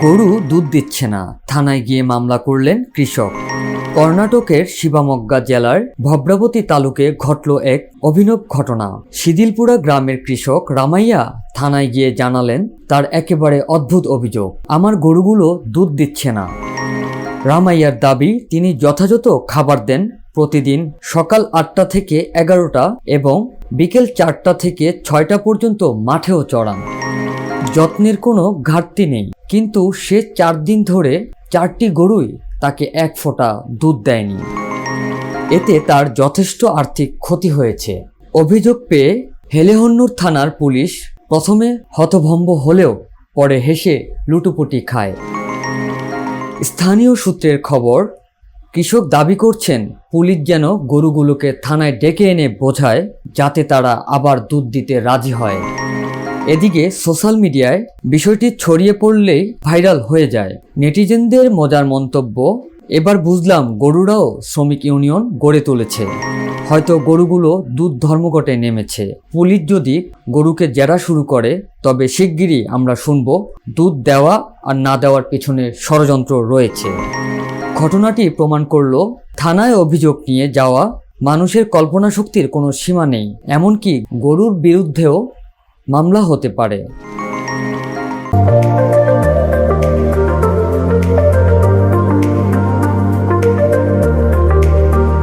গরু দুধ দিচ্ছে না। থানায় গিয়ে মামলা করলেন কৃষক। কর্ণাটকের শিবামগ্গা জেলার ভদ্রাবতী তালুকে ঘটল এক অভিনব ঘটনা। শিদিলপুরা গ্রামের কৃষক রামাইয়া থানায় গিয়ে জানালেন, তার একেবারে অদ্ভুত অভিযোগ। আমার গরুগুলো দুধ দিচ্ছে না। রামাইয়ার দাবি, তিনি যথাযথ খাবার দেন প্রতিদিন সকাল আটটা থেকে এগারোটা এবং বিকেল চারটা থেকে ছয়টা পর্যন্ত মাঠেও চড়ান। যত্নের কোনো ঘাটতি নেই। কিন্তু সে চার দিন ধরে চারটি গরুই তাকে এক ফোঁটা দুধ দেয়নি। এতে তার যথেষ্ট আর্থিক ক্ষতি হয়েছে। অভিযোগ পেয়ে হেলেহন্নুর থানার পুলিশ প্রথমে হতভম্ব হলেও পরে হেসে লুটোপুটি খায়। স্থানীয় সূত্রের খবর, কৃষক দাবি করছেন, পুলিশ যেন গরুগুলোকে থানায় ডেকে এনে বোঝায়, যাতে তারা আবার দুধ দিতে রাজি হয়। এদিকে সোশ্যাল মিডিয়ায় বিষয়টি ছড়িয়ে পড়লেই ভাইরাল হয়ে যায়। নেটিজেনদের মজার মন্তব্য, এবার বুঝলাম গরুরাও শ্রমিক ইউনিয়ন গড়ে তুলেছে। হয়তো গরুগুলো দুধ ধর্মঘটে নেমেছে। পুলিশ যদি গরুকে জেরা শুরু করে, তবে শিগগিরই আমরা শুনব দুধ দেওয়া আর না দেওয়ার পিছনে ষড়যন্ত্র রয়েছে। ঘটনাটি প্রমাণ করল, থানায় অভিযোগ নিয়ে যাওয়া মানুষের কল্পনা শক্তির কোনো সীমা নেই। এমনকি গরুর বিরুদ্ধেও মামলা হতে পারে।